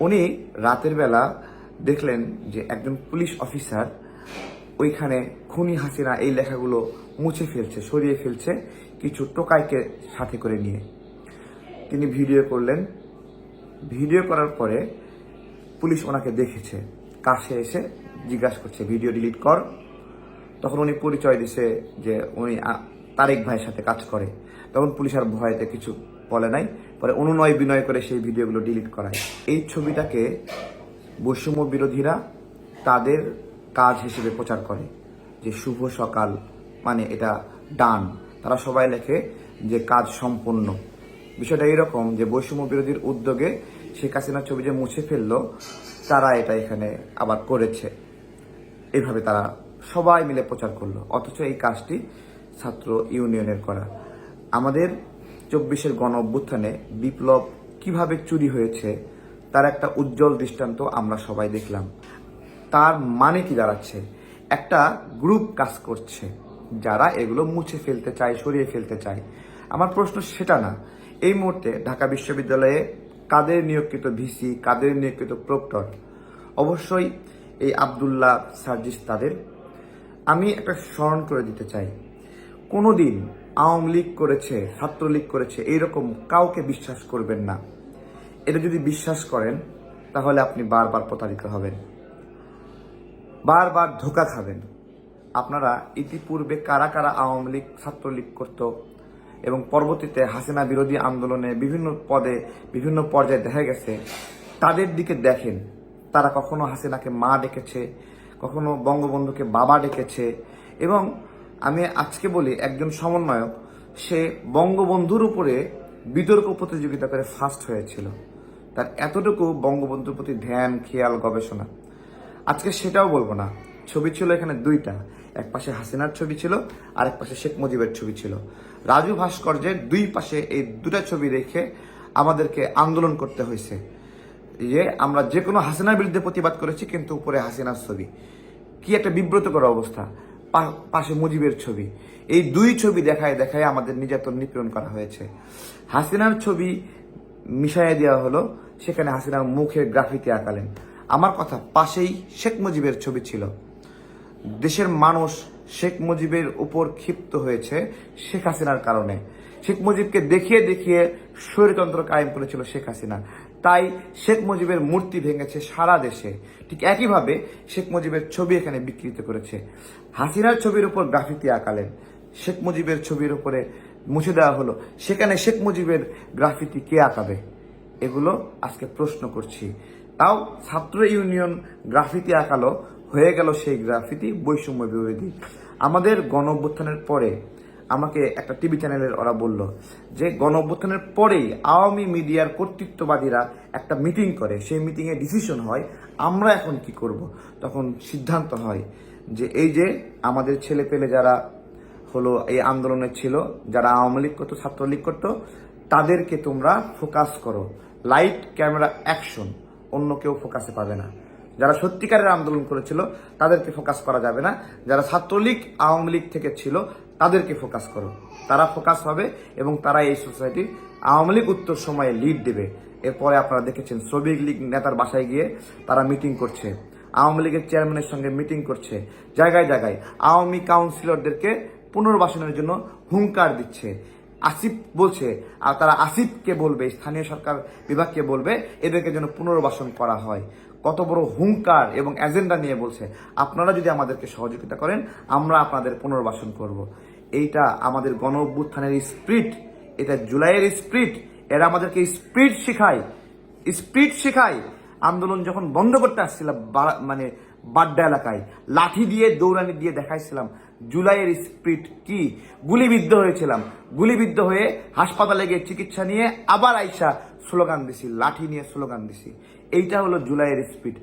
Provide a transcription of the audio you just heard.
উনি রাতের বেলা দেখলেন যে একজন পুলিশ অফিসার ওইখানে খুনি হাসিনা এই লেখাগুলো মুছে ফেলছে, সরিয়ে ফেলছে কিছু টোকাইকে সাথে করে নিয়ে। তিনি ভিডিও করলেন। ভিডিও করার পরে পুলিশ ওনাকে দেখেছে। কাছে এসে জিজ্ঞাসা করছে, ভিডিও ডিলিট কর। তখন উনি পরিচয় দিছে যে উনি তারেক ভাইয়ের সাথে কাজ করে। তখন পুলিশ আর ভয়তে কিছু বলে নাই। পরে অনুনয় বিনয় করে সেই ভিডিওগুলো ডিলিট করায় এই ছবিটাকে বৈষম্য বিরোধীরা তাদের কাজ হিসেবে প্রচার করে। যে শুভ সকাল মানে এটা ডান তারা সবাই লেখে যে কাজ সম্পন্ন বিষয়টা এরকম যে বৈষম্য বিরোধীর উদ্যোগে শেখ হাসিনার ছবি যে মুছে ফেলল, তারা এটা এখানে আবার করেছে। এভাবে তারা সবাই মিলে প্রচার করল। অথচ এই কাজটি ছাত্র ইউনিয়নের করা। আমাদের চব্বিশের গণ অভ্যুত্থানে বিপ্লব কীভাবে চুরি হয়েছে, তার একটা উজ্জ্বল দৃষ্টান্ত আমরা সবাই দেখলাম। তার মানে কি দাঁড়াচ্ছে? একটা গ্রুপ কাজ করছে, যারা এগুলো মুছে ফেলতে চায়, সরিয়ে ফেলতে চায়। আমার প্রশ্ন সেটা না। এই মুহূর্তে ঢাকা বিশ্ববিদ্যালয়ে কাদের নিয়োগকৃত ভিসি, কাদের নিয়োগকৃত প্রক্টর? অবশ্যই এই আবদুল্লাহ সার্জিস তাদের। আমি একটা স্মরণ করে দিতে চাই। কোনোদিন আওয়ামী লীগ করেছে, ছাত্রলীগ করেছে, এইরকম কাউকে বিশ্বাস করবেন না। এটা যদি বিশ্বাস করেন, তাহলে আপনি বারবার প্রতারিত হবেন। বারবার ধোকা খাবেন। আপনারা ইতিপূর্বে কারা কারা আওয়ামী লীগ, ছাত্রলীগ করত এবং পরবর্তীতে হাসিনা বিরোধী আন্দোলনে বিভিন্ন পদে, বিভিন্ন পর্যায়ে দেখা গেছে, তাদের দিকে দেখেন। তারা কখনো হাসিনাকে মা ডেকেছে, কখনো বঙ্গবন্ধুকে বাবা ডেকেছে এবং আমি আজকে বলি একজন সমন্বয়ক, সে বঙ্গবন্ধুর উপরে বিতর্ক প্রতিযোগিতা করে ফার্স্ট হয়েছিল। তার এতটুকু বঙ্গবন্ধুর প্রতি ধ্যান, খেয়াল, গবেষণা। আজকে সেটাও বলব না। ছবি ছিল এখানে দুইটা। এক পাশে হাসিনার ছবি ছিল, আর এক পাশে শেখ মুজিবের ছবি ছিল। রাজু ভাস্কর্যের দুই পাশে এই দুটা ছবি রেখে আমাদেরকে আন্দোলন করতে হয়েছে। যে আমরা যে কোনো হাসিনার বিরুদ্ধে প্রতিবাদ করেছি, কিন্তু উপরে হাসিনার ছবি। কি একটা বিব্রতকর অবস্থা। পাশে মুজিবের ছবি। এই দুই ছবি দেখায় দেখায় আমাদের নির্যাতন নিপীড়ন করা হয়েছে। হাসিনার ছবি মিশাইয়ে দেওয়া হলো, সেখানে হাসিনার মুখের গ্রাফিতি আঁকালেন। আমার কথা, পাশেই শেখ মুজিবের ছবি ছিল। দেশের মানুষ শেখ মুজিবের উপর ক্ষিপ্ত হয়েছে শেখ হাসিনার কারণে। শেখ মুজিবকে দেখিয়ে দেখিয়ে স্বৈরতন্ত্র কায়েম করেছিল শেখ হাসিনা। তাই শেখ মুজিবের মূর্তি ভেঙেছে সারা দেশে। ঠিক একইভাবে শেখ মুজিবের ছবি এখানে বিকৃত করেছে। হাসিনার ছবির উপর গ্রাফিতি আঁকালেন। শেখ মুজিবের ছবির উপরে মুছে দেওয়া হলো। সেখানে শেখ মুজিবের গ্রাফিতি কে আঁকাবে? এগুলো আজকে প্রশ্ন করছি। তাও ছাত্র ইউনিয়ন গ্রাফিতি আঁকালো, হয়ে গেল সেই গ্রাফিতি বৈষম্য বিরোধী। আমাদের গণ পরে আমাকে একটা টিভি চ্যানেলের ওরা বলল যে গণ অভ্যুত্থানের পরেই আওয়ামী মিডিয়ার কর্তৃত্ববাদীরা একটা মিটিং করে। সেই মিটিংয়ে ডিসিশন হয়, আমরা এখন কি করব? তখন সিদ্ধান্ত হয় যে, এই যে আমাদের ছেলে পেলে যারা হলো, এই আন্দোলনে ছিল, যারা আওয়ামী লীগ করতো, ছাত্রলীগ করতো, তাদেরকে তোমরা ফোকাস করো। লাইট ক্যামেরা অ্যাকশন অন্য কেউ ফোকাসে পাবে না। যারা সত্যিকারের আন্দোলন করেছিল, তাদেরকে ফোকাস করা যাবে না। যারা ছাত্রলীগ, আওয়ামী লীগ থেকে ছিল তাদেরকে ফোকাস করো। তারা ফোকাস হবে এবং তারা এই সোসাইটির আওয়ামী লীগ উত্তর সময়ে লিড দেবে। এরপরে আপনারা দেখেছেন শ্রমিক লীগ নেতার বাসায় গিয়ে তারা মিটিং করছে। আওয়ামী লীগের চেয়ারম্যানের সঙ্গে মিটিং করছে। জায়গায় জায়গায় আওয়ামী কাউন্সিলরদেরকে পুনর্বাসনের জন্য হুঙ্কার দিচ্ছে। আসিফ বলছে, আর তারা আসিফকে বলবে, স্থানীয় সরকার বিভাগকে বলবে, এদেরকে যেন পুনর্বাসন করা হয়। কত বড় হুঙ্কার এবং এজেন্ডা নিয়ে বলছে। আপনারা যদি আমাদেরকে সহযোগিতা করেন, আমরা আপনাদের পুনর্বাসন করব। এইটা আমাদের গণ অভ্যুত্থানের স্প্রিট, এটা জুলাইয়ের স্প্রিট, এরা আমাদেরকে স্পিড শেখায়। স্পিড শেখায়। আন্দোলন যখন বন্ধ করতে আসছিলাম মানে বাড্ডা এলাকায়, লাঠি দিয়ে, দৌড়ানি দিয়ে দেখাইছিলাম, জুলাইয়ের স্পিড কি? গুলিবিদ্ধ হয়েছিলাম। গুলিবিদ্ধ হয়ে হাসপাতালে গিয়ে চিকিৎসা নিয়ে আবার আইসা স্লোগান দিছি, লাঠি নিয়ে স্লোগান দিছি। এইটা হলো জুলাইয়ের স্পিড।